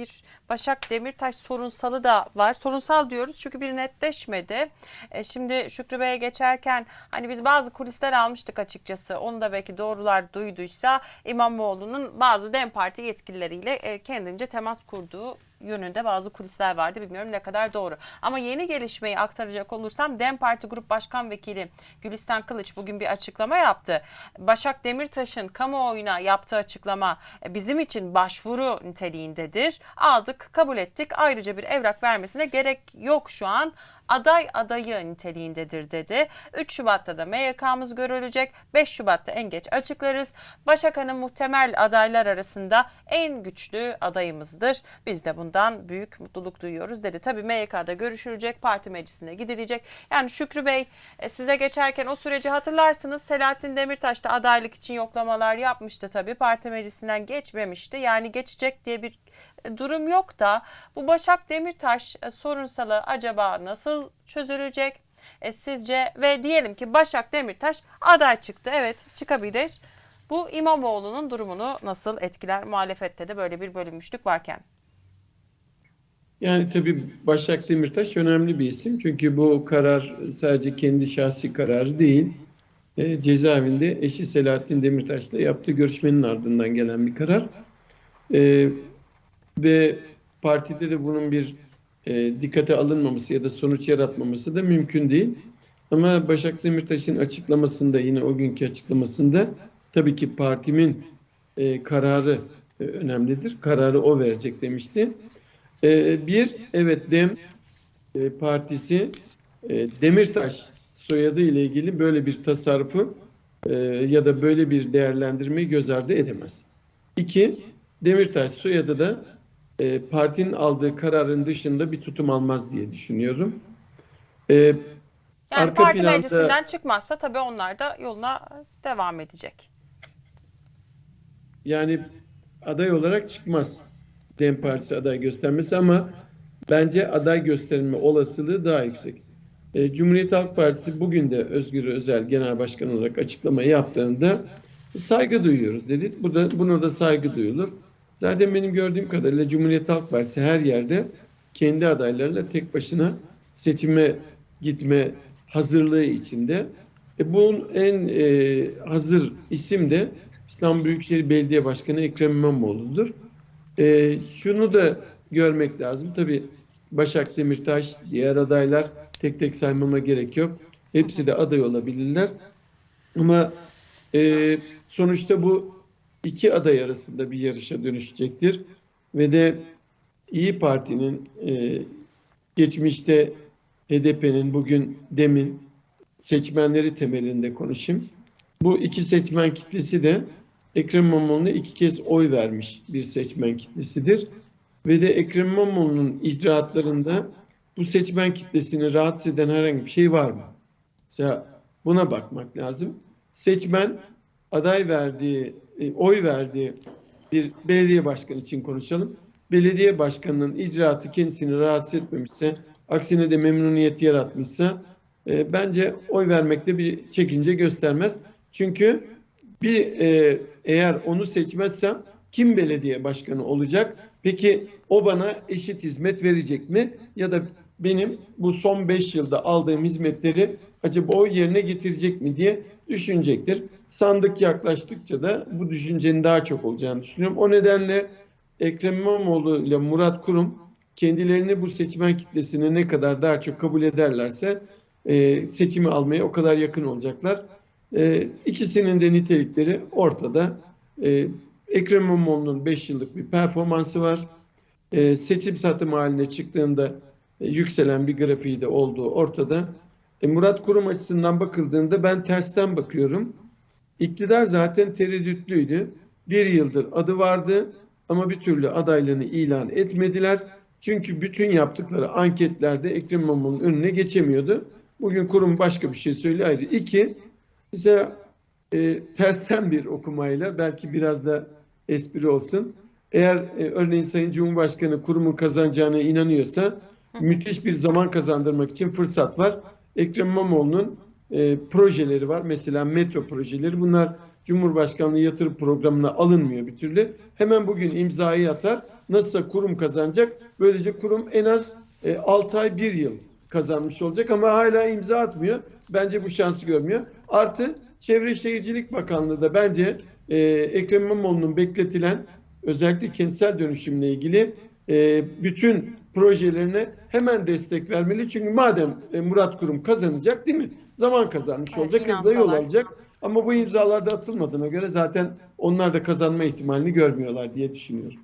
bir Başak Demirtaş sorunsalı da var. Sorunsal diyoruz çünkü bir netleşmedi. E, şimdi Şükrü Bey'e geçerken hani biz bazı kulisler almıştık açıkçası. Onu da belki doğrular duyduysa İmamoğlu'nun bazı DEM Parti yetkilileriyle e, kendince temas kurduğu yönünde bazı kulisler vardı. Bilmiyorum ne kadar doğru. Ama yeni gelişmeyi aktaracak olursam DEM Parti Grup Başkan Vekili Gülistan Kılıç bugün bir açıklama yaptı. Başak Demirtaş'ın kamuoyuna yaptığı açıklama e, bizim için başvuru niteliğindedir. Aldık, kabul ettik. Ayrıca bir evrak vermesine gerek yok şu an aday adayı niteliğindedir dedi. 3 Şubat'ta da MYK'mız görülecek. 5 Şubat'ta en geç açıklarız. Başak Hanım muhtemel adaylar arasında en güçlü adayımızdır. Biz de bundan büyük mutluluk duyuyoruz dedi. Tabii MYK'da görüşülecek, parti meclisine gidilecek. Yani Şükrü Bey e, size geçerken o süreci hatırlarsınız. Selahattin Demirtaş da adaylık için yoklamalar yapmıştı tabii. Parti meclisinden geçmemişti. Yani geçecek diye bir durum yok da bu Başak Demirtaş e, sorunsalı acaba nasıl çözülecek e, sizce ve diyelim ki Başak Demirtaş aday çıktı evet çıkabilir. Bu İmamoğlu'nun durumunu nasıl etkiler muhalefette de böyle bir bölünmüşlük varken? Yani tabii Başak Demirtaş önemli bir isim. Çünkü bu karar sadece kendi şahsi kararı değil. E, cezaevinde eşi Selahattin Demirtaş'la yaptığı görüşmenin ardından gelen bir karar. E, ve partide de bunun bir e, dikkate alınmaması ya da sonuç yaratmaması da mümkün değil. Ama Başak Demirtaş'ın açıklamasında yine o günkü açıklamasında tabii ki partimin e, kararı e, önemlidir. Kararı o verecek demişti. E, bir, evet DEM e, Partisi e, Demirtaş soyadı ile ilgili böyle bir tasarrufu e, ya da böyle bir değerlendirmeyi göz ardı edemez. İki, Demirtaş soyadı da e, partinin aldığı kararın dışında bir tutum almaz diye düşünüyorum. E, Yani Arka parti planda- meclisinden çıkmazsa tabii onlar da yoluna devam edecek. Yani aday olarak çıkmaz DEM Partisi aday göstermesi ama bence aday gösterilme olasılığı daha yüksek. E, Cumhuriyet Halk Partisi bugün de Özgür Özel Genel Başkan olarak açıklama yaptığında saygı duyuyoruz dedi. Bu da, buna da saygı duyulur. Zaten benim gördüğüm kadarıyla Cumhuriyet Halk Partisi her yerde kendi adaylarıyla tek başına seçime gitme hazırlığı içinde. E, bunun en e, hazır isim de İstanbul Büyükşehir Belediye Başkanı Ekrem İmamoğlu'dur. E, şunu da görmek lazım. Tabii Başak Demirtaş, diğer adaylar tek tek saymama gerek yok. Hepsi de aday olabilirler. Ama e, sonuçta bu iki aday arasında bir yarışa dönüşecektir. Ve de İyi Parti'nin e, geçmişte HDP'nin bugün demin seçmenleri temelinde konuşayım. Bu iki seçmen kitlesi de Ekrem İmamoğlu'na iki kez oy vermiş bir seçmen kitlesidir. Ve de Ekrem İmamoğlu'nun icraatlarında bu seçmen kitlesini rahatsız eden herhangi bir şey var mı? Mesela buna bakmak lazım. Seçmen aday verdiği, e, oy verdiği bir belediye başkanı için konuşalım. Belediye başkanının icraatı kendisini rahatsız etmemişse, aksine de memnuniyet yaratmışsa e, bence oy vermekte bir çekince göstermez. Çünkü bir e, eğer onu seçmezsem kim belediye başkanı olacak? Peki o bana eşit hizmet verecek mi? Ya da benim bu son 5 yılda aldığım hizmetleri acaba o yerine getirecek mi diye düşünecektir. Sandık yaklaştıkça da bu düşüncenin daha çok olacağını düşünüyorum. O nedenle Ekrem İmamoğlu ile Murat Kurum kendilerini bu seçmen kitlesine ne kadar daha çok kabul ederlerse e, seçimi almaya o kadar yakın olacaklar. E, ikisinin de nitelikleri ortada. E, Ekrem İmamoğlu'nun 5 yıllık bir performansı var. E, seçim satım haline çıktığında e, yükselen bir grafiği de olduğu ortada. E, Murat Kurum açısından bakıldığında ben tersten bakıyorum. İktidar zaten tereddütlüydü. Bir yıldır adı vardı ama bir türlü adaylığını ilan etmediler. Çünkü bütün yaptıkları anketlerde Ekrem İmamoğlu'nun önüne geçemiyordu. Bugün kurum başka bir şey söylüyor ayrı. İki, mesela e, tersten bir okumayla belki biraz da espri olsun. Eğer e, örneğin Sayın Cumhurbaşkanı kurumun kazanacağına inanıyorsa müthiş bir zaman kazandırmak için fırsat var. Ekrem İmamoğlu'nun e, projeleri var. Mesela metro projeleri. Bunlar Cumhurbaşkanlığı yatırım programına alınmıyor bir türlü. Hemen bugün imzayı atar. Nasılsa kurum kazanacak. Böylece kurum en az 6 ay 1 yıl kazanmış olacak ama hala imza atmıyor. Bence bu şansı görmüyor. Artı Çevre Şehircilik Bakanlığı da bence e, Ekrem İmamoğlu'nun bekletilen özellikle kentsel dönüşümle ilgili e, bütün projelerine hemen destek vermeli. Çünkü madem e, Murat Kurum kazanacak değil mi? Zaman kazanmış Evet, olacak, hızla yol alacak. Ama bu imzalarda atılmadığına göre zaten onlar da kazanma ihtimalini görmüyorlar diye düşünüyorum.